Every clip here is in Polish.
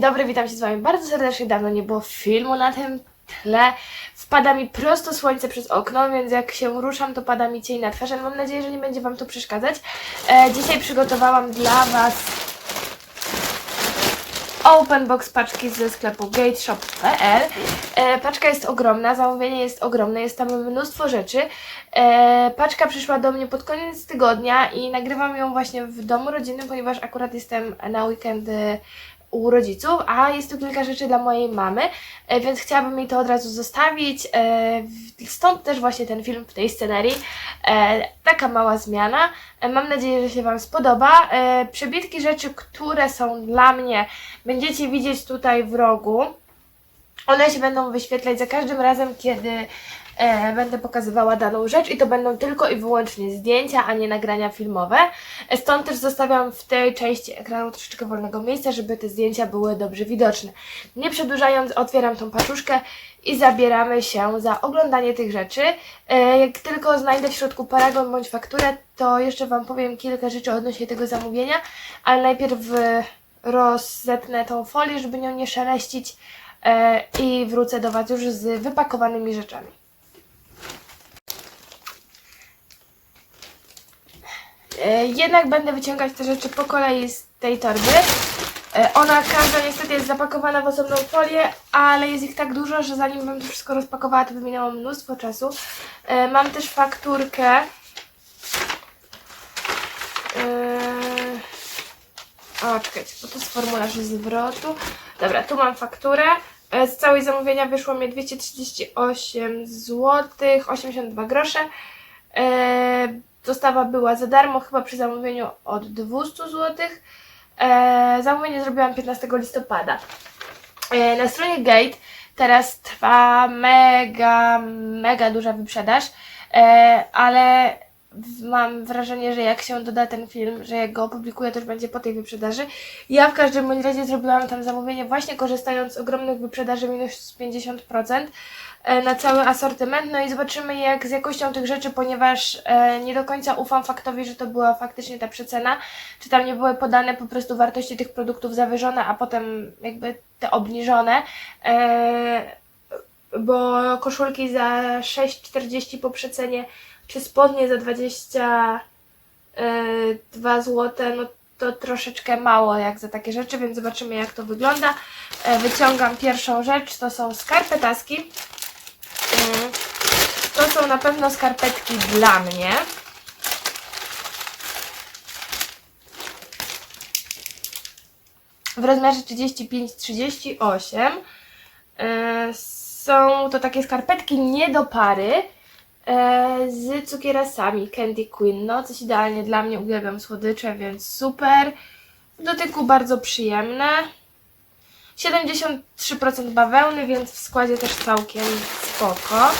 Dobry, witam się z Wami bardzo serdecznie. Dawno nie było filmu na tym tle. Wpada mi prosto słońce przez okno, więc jak się ruszam, to pada mi cień na twarz, mam nadzieję, że nie będzie Wam to przeszkadzać. E, dzisiaj przygotowałam dla Was open box paczki ze sklepu gateshop.pl. E, paczka jest ogromna, zamówienie jest ogromne, jest tam mnóstwo rzeczy. E, paczka przyszła do mnie pod koniec tygodnia i nagrywam ją właśnie w domu rodzinnym, ponieważ akurat jestem na weekend e, u rodziców, a jest tu kilka rzeczy dla mojej mamy, e, więc chciałabym jej to od razu zostawić. E, stąd też właśnie ten film w tej scenerii. E, taka mała zmiana. Mam nadzieję, że się Wam spodoba. Przebitki rzeczy, które są dla mnie, będziecie widzieć tutaj w rogu. One się będą wyświetlać za każdym razem, kiedy e, będę pokazywała daną rzecz i to będą tylko i wyłącznie zdjęcia, a nie nagrania filmowe. E, Stąd też zostawiam w tej części ekranu troszeczkę wolnego miejsca, żeby te zdjęcia były dobrze widoczne. Nie przedłużając, otwieram tą paczuszkę i zabieramy się za oglądanie tych rzeczy. E, Jak tylko znajdę w środku paragon bądź fakturę, to jeszcze Wam powiem kilka rzeczy odnośnie tego zamówienia, ale najpierw e, rozzetnę tą folię, żeby nią nie szeleścić e, i wrócę do Was już z wypakowanymi rzeczami. Jednak będę wyciągać te rzeczy po kolei z tej torby. E, Ona każda niestety jest zapakowana w osobną folię, ale jest ich tak dużo, że zanim bym to wszystko rozpakowała, to by minęło mnóstwo czasu. E, Mam też fakturkę. E, O, czekajcie, bo to jest formularz zwrotu. Dobra, tu mam fakturę. E, Z całej zamówienia wyszło mi 238 zł, 82 grosze. Dostawa była za darmo, chyba przy zamówieniu od 200 zł. E, zamówienie zrobiłam 15 listopada. E, na stronie Gate teraz trwa mega, mega duża wyprzedaż, e, ale mam wrażenie, że jak się doda ten film, że jak go opublikuję, to już będzie po tej wyprzedaży. Ja w każdym bądź razie zrobiłam tam zamówienie właśnie korzystając z ogromnych wyprzedaży minus 50% e, na cały asortyment. No i zobaczymy jak z jakością tych rzeczy, ponieważ e, nie do końca ufam faktowi, że to była faktycznie ta przecena, czy tam nie były podane po prostu wartości tych produktów zawyżone, a potem jakby te obniżone. E, bo koszulki za 6,40 po przecenie, czy spodnie za 22 zł, no to troszeczkę mało jak za takie rzeczy, więc zobaczymy jak to wygląda. E, Wyciągam pierwszą rzecz, to są skarpetaski. Mm, To są na pewno skarpetki dla mnie. W rozmiarze 35-38. E, Są to takie skarpetki nie do pary e, z cukierasami Candy Queen. No, coś idealnie dla mnie, uwielbiam słodycze, więc super. W dotyku bardzo przyjemne. 73% bawełny, więc w składzie też całkiem spoko.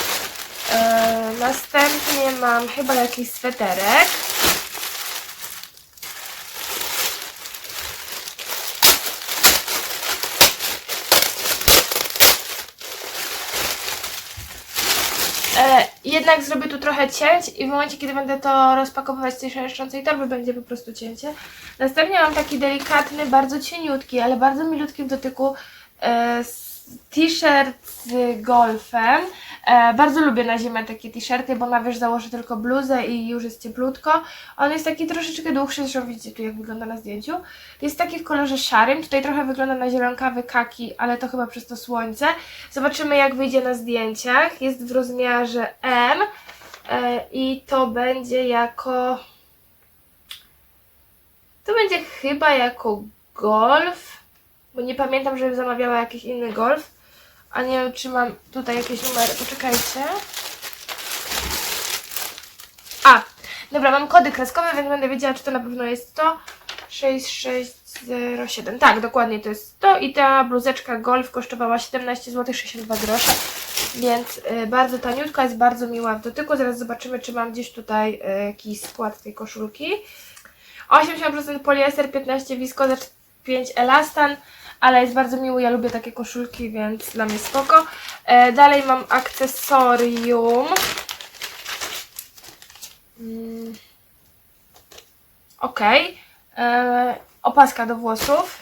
E, następnie mam chyba jakiś sweterek. E, jednak zrobię tu trochę cięć i w momencie, kiedy będę to rozpakowywać z tej szeleszczącej torby, będzie po prostu cięcie. Następnie mam taki delikatny, bardzo cieniutki, ale bardzo milutki w dotyku e, t-shirt z golfem. E, bardzo lubię na zimę takie t-shirty, bo na wierzch założę tylko bluzę i już jest cieplutko. On jest taki troszeczkę dłuższy, zresztą widzicie tu jak wygląda na zdjęciu. Jest taki w kolorze szarym, tutaj trochę wygląda na zielonkawy kaki, ale to chyba przez to słońce. Zobaczymy jak wyjdzie na zdjęciach. Jest w rozmiarze M e, i to będzie jako... To będzie chyba jako golf, bo nie pamiętam, żebym zamawiała jakiś inny golf. A nie wiem, czy mam tutaj jakieś numery. Poczekajcie. A, dobra, mam kody kreskowe, więc będę wiedziała, czy to na pewno jest to. 6607. Tak, dokładnie to jest to. I ta bluzeczka Golf kosztowała 17 zł 62 grosze. Więc y, bardzo taniutka, jest bardzo miła w dotyku. Zaraz zobaczymy, czy mam gdzieś tutaj y, jakiś skład tej koszulki. 80% poliester, 15 wiskoza, 5 elastan, ale jest bardzo miły, ja lubię takie koszulki, więc dla mnie spoko. E, dalej mam akcesorium. Mm. Okej. E, Opaska do włosów.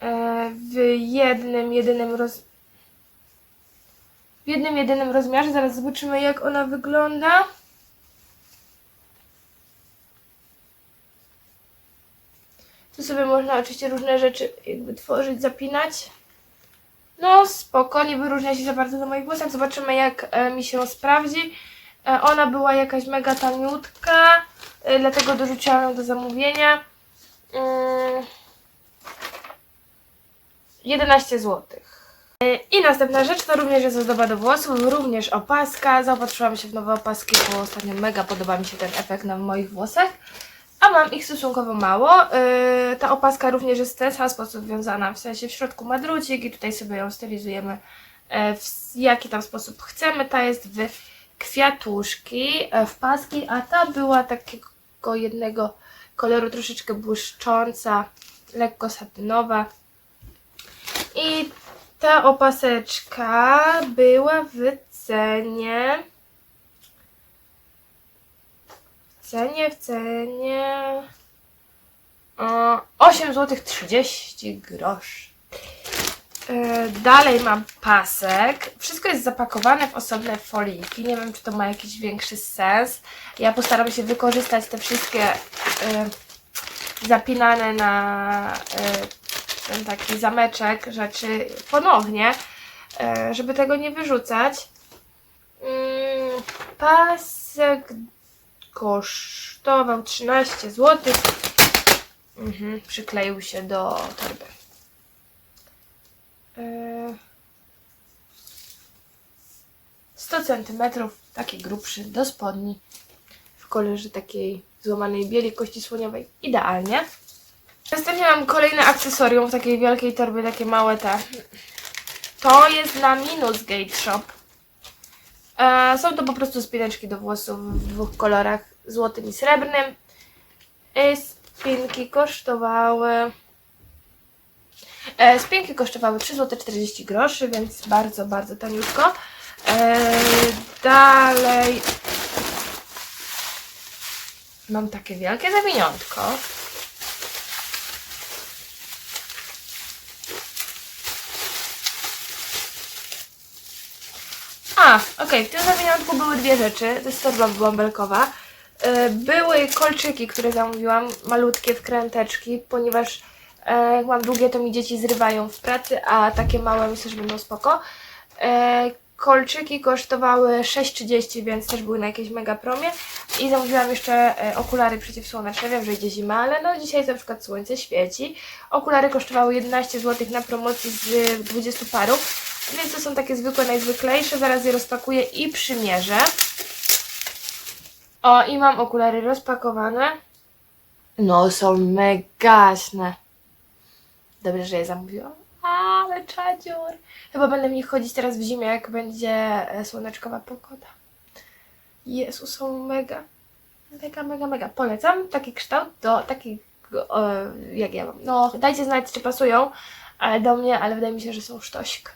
e, w jednym, jedynym roz... w jednym, jedynym rozmiarze. Zaraz zobaczymy jak ona wygląda. Tu sobie można oczywiście różne rzeczy jakby tworzyć, zapinać. No spoko, nie wyróżnia się za bardzo na moich włosach. Zobaczymy jak e, mi się sprawdzi. E, ona była jakaś mega taniutka, e, dlatego dorzuciłam ją do zamówienia. Mm, 11 zł. I następna rzecz to również jest ozdoba do włosów, również opaska. Zaopatrzyłam się w nowe opaski, bo ostatnio mega podoba mi się ten efekt na moich włosach. A mam ich stosunkowo mało. Yy, ta opaska również jest w ten sam sposób wiązana, w sensie w środku ma drucik i tutaj sobie ją stylizujemy e, w jaki tam sposób chcemy. Ta jest w kwiatuszki, e, w paski, a ta była takiego jednego koloru troszeczkę błyszcząca, lekko satynowa. I ta opaseczka była w cenie. W cenie. O, 8 zł 30 groszy. E, Dalej mam pasek. Wszystko jest zapakowane w osobne foliki. Nie wiem, czy to ma jakiś większy sens. Ja postaram się wykorzystać te wszystkie e, zapinane na e, ten taki zameczek rzeczy ponownie, e, żeby tego nie wyrzucać. Mm, Pasek kosztował 13 zł. Mhm, przykleił się do torby. E, 100 cm, taki grubszy, do spodni, w kolorze takiej złamanej bieli kości słoniowej. Idealnie. Następnie mam kolejne akcesorium w takiej wielkiej torbie, takie małe te. To jest na Minus Gate Shop. E, są to po prostu spineczki do włosów w dwóch kolorach, złotym i srebrnym. E, spinki kosztowały... E, spinki kosztowały 3 zł 40 groszy, więc bardzo, bardzo taniutko. E, dalej mam takie wielkie zawiniątko. A, okej, w tym zawiniątku były dwie rzeczy. To jest torba bąbelkowa. E, Były kolczyki, które zamówiłam, malutkie wkręteczki, ponieważ e, jak mam długie, to mi dzieci zrywają w pracy, a takie małe myślę, że będą spoko. E, Kolczyki kosztowały 6,30, więc też były na jakiejś mega promie. I zamówiłam jeszcze okulary przeciwsłoneczne. Wiem, że idzie zima, ale no dzisiaj na przykład słońce świeci. Okulary kosztowały 11 zł na promocji z e, 20 paru. Więc to są takie zwykłe, najzwyklejsze. Zaraz je rozpakuję i przymierzę. O, i mam okulary rozpakowane. No, są megaśne. Dobrze, że je zamówiłam. Ale czadzior. Chyba będę w nich chodzić teraz w zimie, jak będzie e, słoneczkowa pogoda. Jezu, są mega. Mega, mega, mega. Polecam taki kształt do takich, e, jak ja mam. No, dajcie znać, czy pasują ale do mnie, ale wydaje mi się, że są sztośk.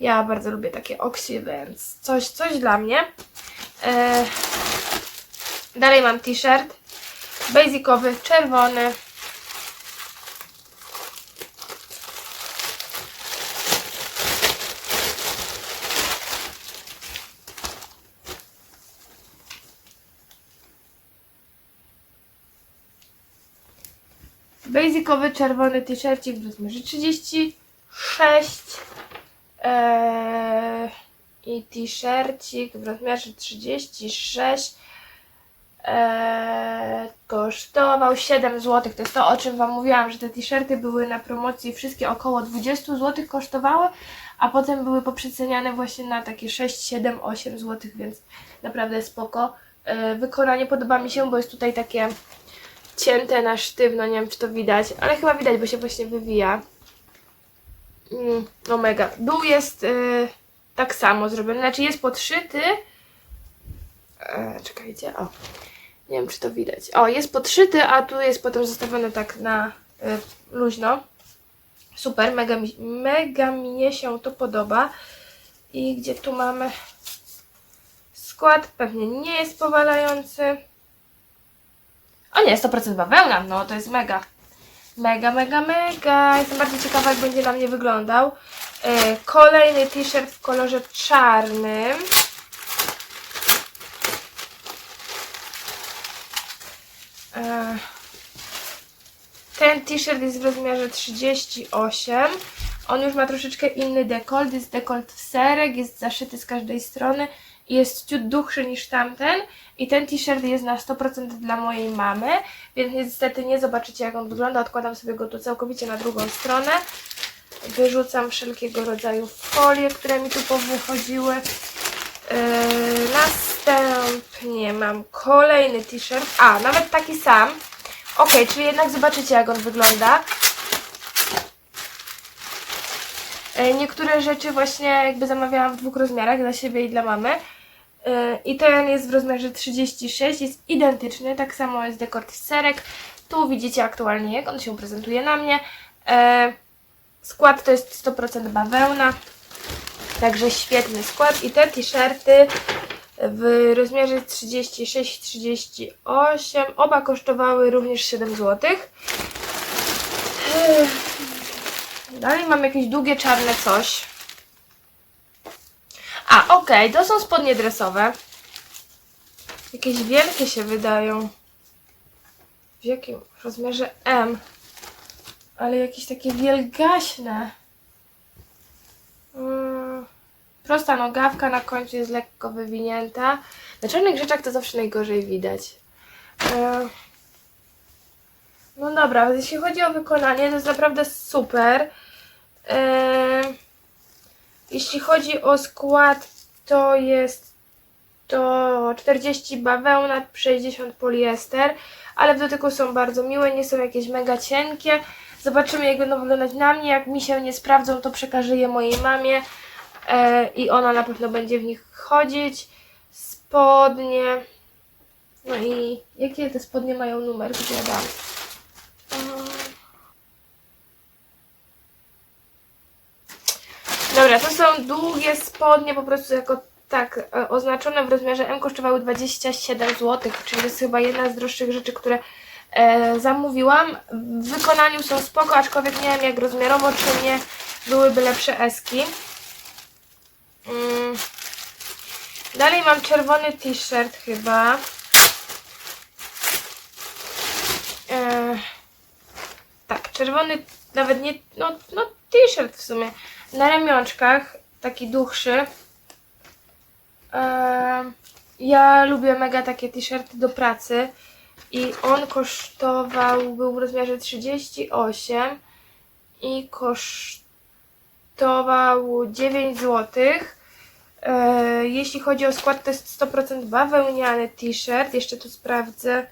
Ja bardzo lubię takie oksy, więc coś, coś dla mnie. E, dalej mam t-shirt. Basicowy, czerwony. Basicowy czerwony t-shircik w rozmiarze 36 eee, i t-shircik w rozmiarze 36 eee, kosztował 7 zł. To jest to, o czym Wam mówiłam, że te t-shirty były na promocji, wszystkie około 20 zł kosztowały, a potem były poprzeceniane właśnie na takie 6, 7, 8 zł, więc naprawdę spoko. Eee, wykonanie podoba mi się, bo jest tutaj takie cięte na sztywno, nie wiem czy to widać, ale chyba widać, bo się właśnie wywija. Mm, no mega. Dół jest y, tak samo zrobiony, znaczy jest podszyty. E, czekajcie, o. Nie wiem czy to widać. O, jest podszyty, a tu jest potem zostawiony tak na y, luźno. Super, mega mega mnie się to podoba. I gdzie tu mamy skład? Pewnie nie jest powalający. O nie, 100% bawełna, no to jest mega. Mega, mega, mega. Jestem bardzo ciekawa, jak będzie na mnie wyglądał. E, Kolejny t-shirt w kolorze czarnym. E, Ten t-shirt jest w rozmiarze 38. On już ma troszeczkę inny dekolt. Jest dekolt w serek, jest zaszyty z każdej strony jest ciut dłuższy niż tamten. I ten t-shirt jest na 100% dla mojej mamy, więc niestety nie zobaczycie jak on wygląda. Odkładam sobie go tu całkowicie na drugą stronę. Wyrzucam wszelkiego rodzaju folie, które mi tu powychodziły. Yy, następnie mam kolejny t-shirt. A, nawet taki sam. Ok, czyli jednak zobaczycie jak on wygląda. E, Niektóre rzeczy właśnie jakby zamawiałam w dwóch rozmiarach, dla siebie i dla mamy. E, I ten jest w rozmiarze 36, jest identyczny, tak samo jest dekort serek. Tu widzicie aktualnie jak on się prezentuje na mnie. E, Skład to jest 100% bawełna, także świetny skład. I te t-shirty w rozmiarze 36-38 oba kosztowały również 7 zł. Dalej mam jakieś długie czarne coś. A, okej, to są spodnie dresowe. Jakieś wielkie się wydają. W jakim rozmiarze M? Ale jakieś takie wielgaśne. Mm, Prosta nogawka na końcu jest lekko wywinięta. Na czarnych rzeczach to zawsze najgorzej widać. E, No dobra, jeśli chodzi o wykonanie, to jest naprawdę super. E, Jeśli chodzi o skład, to jest to 40 bawełna, 60 poliester, ale w dotyku są bardzo miłe, nie są jakieś mega cienkie. Zobaczymy jak będą wyglądać na mnie, jak mi się nie sprawdzą, to przekażę je mojej mamie e, i ona na pewno będzie w nich chodzić. Spodnie. No i jakie te spodnie mają numer, gdzie dam? Dobra, to są długie spodnie, po prostu jako tak e, oznaczone w rozmiarze M kosztowały 27 zł, czyli to jest chyba jedna z droższych rzeczy, które e, zamówiłam. W wykonaniu są spoko, aczkolwiek nie wiem jak rozmiarowo, czy nie byłyby lepsze eski. Mm. Dalej mam czerwony t-shirt chyba. E, tak, czerwony, nawet nie, no, no t-shirt w sumie. Na ramionczkach, taki dłuższy. Ja lubię mega takie t-shirty do pracy i on kosztował, był w rozmiarze 38 i kosztował 9 zł. E, jeśli chodzi o skład, to jest 100% bawełniany t-shirt. Jeszcze tu sprawdzę.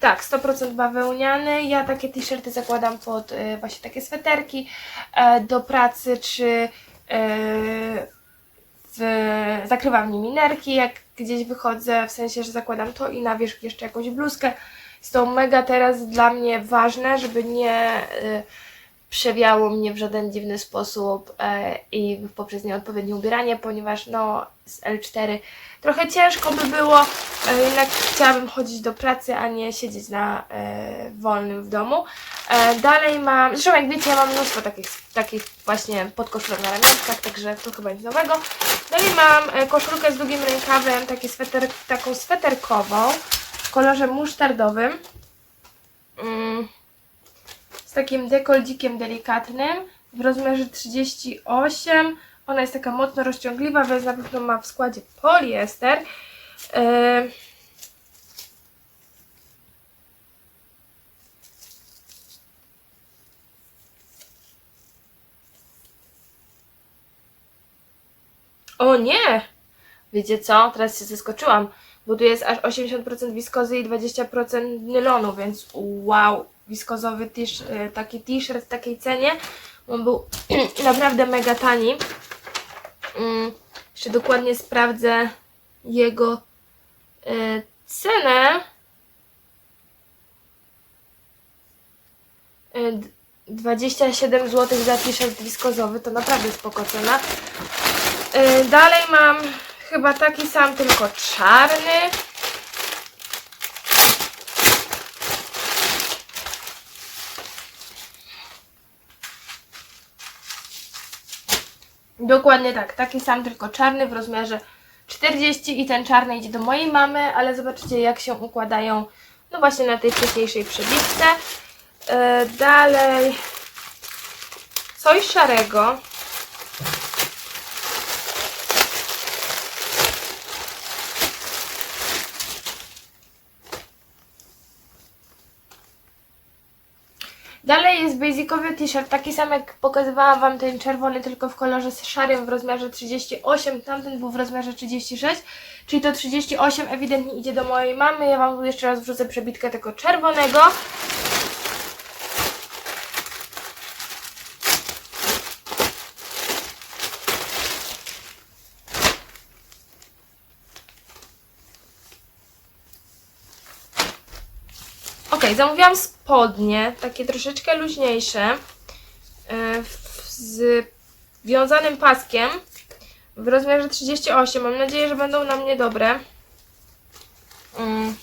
Tak, 100% bawełniany. Ja takie t-shirty zakładam pod e, właśnie takie sweterki e, do pracy, czy w, zakrywam nimi nerki, jak gdzieś wychodzę, w sensie, że zakładam to i na wierzch jeszcze jakąś bluzkę. Jest to mega teraz dla mnie ważne, żeby nie y, przewiało mnie w żaden dziwny sposób e, i poprzez nieodpowiednie ubieranie, ponieważ no z L4 trochę ciężko by było, e, jednak chciałabym chodzić do pracy, a nie siedzieć na e, wolnym w domu. Dalej mam, zresztą jak wiecie, ja mam mnóstwo takich, takich właśnie podkoszulek na ramionczkach, także to chyba nic nowego. Dalej mam koszulkę z długim rękawem, taki sweter, taką sweterkową w kolorze musztardowym. Mm z takim dekoldzikiem delikatnym w rozmiarze 38. Ona jest taka mocno rozciągliwa, więc na pewno ma w składzie poliester. O nie! Wiecie co? Teraz się zaskoczyłam, bo tu jest aż 80% wiskozy i 20% nylonu, więc wow! Wiskozowy e, taki t-shirt w takiej cenie. On był naprawdę mega tani. Mm, jeszcze dokładnie sprawdzę jego e, cenę. E, d- 27 zł za t-shirt wiskozowy, to naprawdę spoko cena. E, Dalej mam chyba taki sam, tylko czarny. Dokładnie tak, taki sam, tylko czarny w rozmiarze 40 i ten czarny idzie do mojej mamy, ale zobaczycie jak się układają, no właśnie na tej wcześniejszej przebitce. E, dalej coś szarego. Dalej jest basicowy t-shirt, taki sam jak pokazywałam Wam ten czerwony, tylko w kolorze szarym w rozmiarze 38, tamten był w rozmiarze 36, czyli to 38 ewidentnie idzie do mojej mamy. Ja Wam jeszcze raz wrzucę przebitkę tego czerwonego. Zamówiłam spodnie, takie troszeczkę luźniejsze, e, z wiązanym paskiem w rozmiarze 38. Mam nadzieję, że będą na mnie dobre. Mm.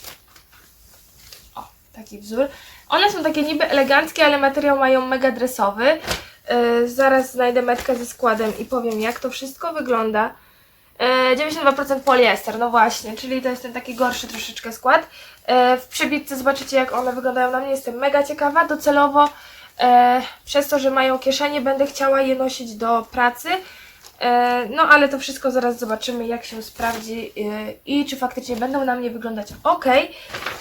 O, taki wzór. One są takie niby eleganckie, ale materiał mają mega dresowy. E, zaraz znajdę metkę ze składem i powiem, jak to wszystko wygląda. E, 92% poliester, no właśnie, czyli to jest ten taki gorszy troszeczkę skład. E, w przybitce zobaczycie jak one wyglądają na mnie, jestem mega ciekawa. Docelowo e, przez to, że mają kieszenie będę chciała je nosić do pracy. E, no ale to wszystko zaraz zobaczymy jak się sprawdzi i czy faktycznie będą na mnie wyglądać ok.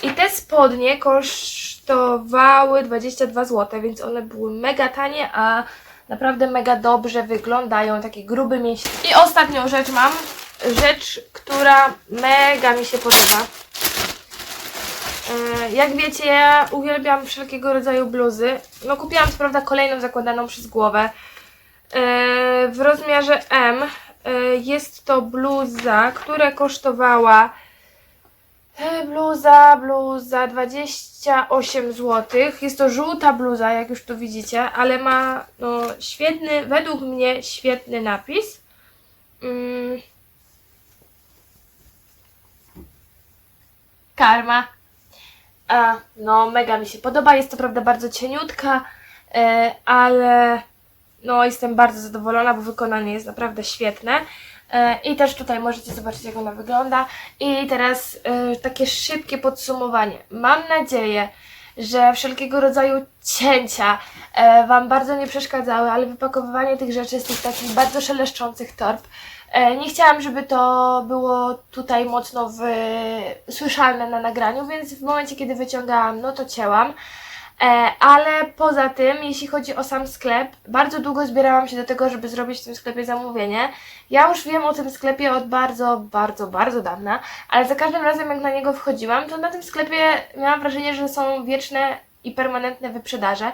I te spodnie kosztowały 22 zł, więc one były mega tanie, a naprawdę mega dobrze wyglądają, taki gruby mięsień. I ostatnią rzecz mam, rzecz, która mega mi się podoba. E, Jak wiecie, ja uwielbiam wszelkiego rodzaju bluzy. No kupiłam co prawda kolejną zakładaną przez głowę. E, W rozmiarze M e, jest to bluza, która kosztowała bluza, bluza 28 zł. Jest to żółta bluza, jak już tu widzicie, ale ma no, świetny, według mnie świetny napis. Mm. Karma. A, no, mega mi się podoba. Jest to prawda bardzo cieniutka, e, ale no, jestem bardzo zadowolona, bo wykonanie jest naprawdę świetne. E, I też tutaj możecie zobaczyć, jak ona wygląda. I teraz e, takie szybkie podsumowanie. Mam nadzieję, że wszelkiego rodzaju cięcia e, Wam bardzo nie przeszkadzały, ale wypakowywanie tych rzeczy z tych takich bardzo szeleszczących torb. Nie chciałam, żeby to było tutaj mocno w, słyszalne na nagraniu, więc w momencie, kiedy wyciągałam, no to cięłam. E, ale poza tym, jeśli chodzi o sam sklep, bardzo długo zbierałam się do tego, żeby zrobić w tym sklepie zamówienie. Ja już wiem o tym sklepie od bardzo, bardzo, bardzo dawna, ale za każdym razem, jak na niego wchodziłam, to na tym sklepie miałam wrażenie, że są wieczne i permanentne wyprzedaże.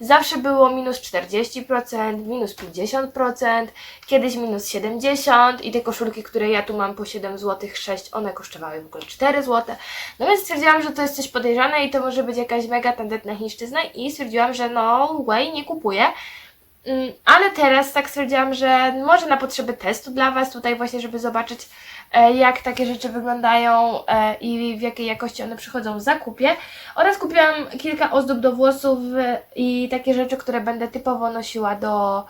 Zawsze było minus 40%, minus 50%, kiedyś minus 70% i te koszulki, które ja tu mam po 7 zł 6, one kosztowały w ogóle 4 zł. No więc stwierdziłam, że to jest coś podejrzane i to może być jakaś mega tandetna chińszczyzna i stwierdziłam, że no way, nie kupuję. Mm, Ale teraz tak stwierdziłam, że może na potrzeby testu dla Was tutaj właśnie, żeby zobaczyć e, jak takie rzeczy wyglądają e, i w jakiej jakości one przychodzą w zakupie. Oraz kupiłam kilka ozdób do włosów e, i takie rzeczy, które będę typowo nosiła do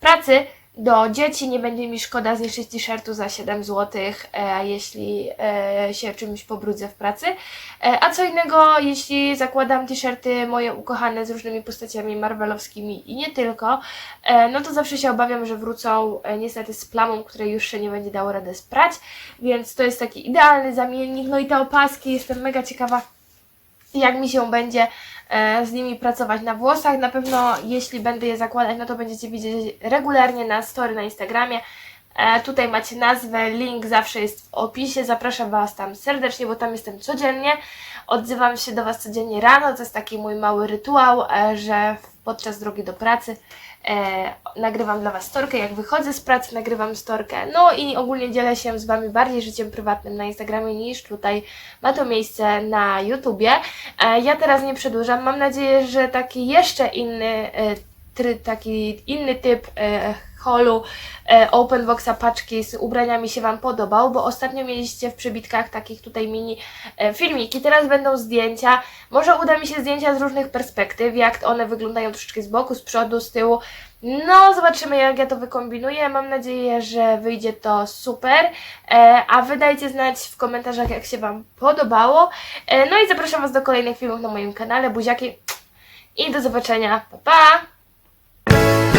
pracy. Do dzieci nie będzie mi szkoda zniszczyć t-shirtu za 7 zł, e, jeśli e, się czymś pobrudzę w pracy. E, a co innego, jeśli zakładam t-shirty moje ukochane z różnymi postaciami marvelowskimi i nie tylko, no to zawsze się obawiam, że wrócą niestety z plamą, której już się nie będzie dało rady sprać, więc to jest taki idealny zamiennik. No i te opaski, jestem mega ciekawa, jak mi się będzie e, z nimi pracować na włosach. Na pewno, jeśli będę je zakładać, no to będziecie widzieć regularnie na story na Instagramie. E, tutaj macie nazwę, link zawsze jest w opisie. Zapraszam Was tam serdecznie, bo tam jestem codziennie. Odzywam się do Was codziennie rano. To jest taki mój mały rytuał, e, że podczas drogi do pracy e, nagrywam dla Was storkę. Jak wychodzę z pracy, nagrywam storkę. No i ogólnie dzielę się z Wami bardziej życiem prywatnym na Instagramie niż tutaj ma to miejsce na YouTubie. E, ja teraz nie przedłużam. Mam nadzieję, że taki jeszcze inny e, taki inny typ e, holu e, open boxa paczki z ubraniami się Wam podobał, bo ostatnio mieliście w przebitkach takich tutaj mini e, filmiki, teraz będą zdjęcia, może uda mi się zdjęcia z różnych perspektyw, jak one wyglądają troszeczkę z boku, z przodu, z tyłu, no zobaczymy jak ja to wykombinuję, mam nadzieję, że wyjdzie to super, e, a Wy dajcie znać w komentarzach jak się Wam podobało, e, no i zapraszam Was do kolejnych filmów na moim kanale, buziaki i do zobaczenia, pa pa! Bye.